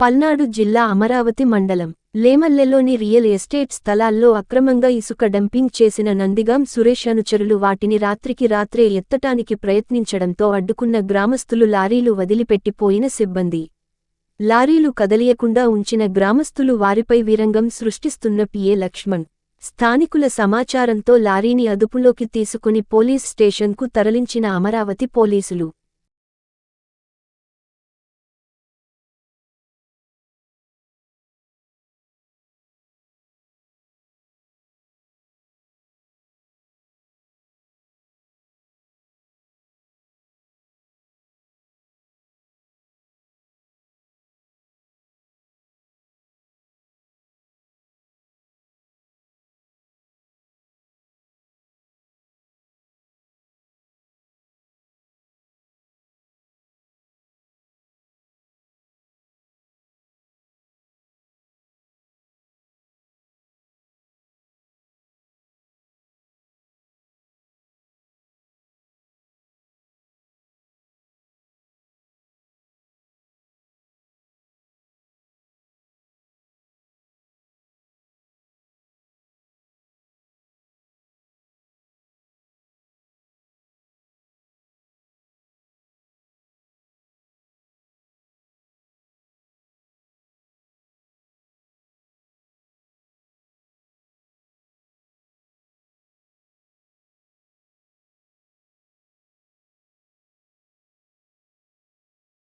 పల్నాడు జిల్లా అమరావతి మండలం లేమల్లెలోని real estate స్థలాల్లో అక్రమంగా ఇసుక డంపింగ్ చేసిన నందిగాం సురేష్ అనుచరులు వాటిని రాత్రికి రాత్రే ఎత్తటానికి ప్రయత్నించడంతో అడ్డుకున్న గ్రామస్తులు లారీలు వదిలిపెట్టిపోయిన సిబ్బంది. లారీలు కదలియకుండా ఉంచిన గ్రామస్తులు వారిపై వీరంగం సృష్టిస్తున్న పిఏ లక్ష్మణ్. స్థానికుల సమాచారంతో లారీని అదుపులోకి తీసుకుని పోలీస్ స్టేషన్కు తరలించిన అమరావతి పోలీసులు.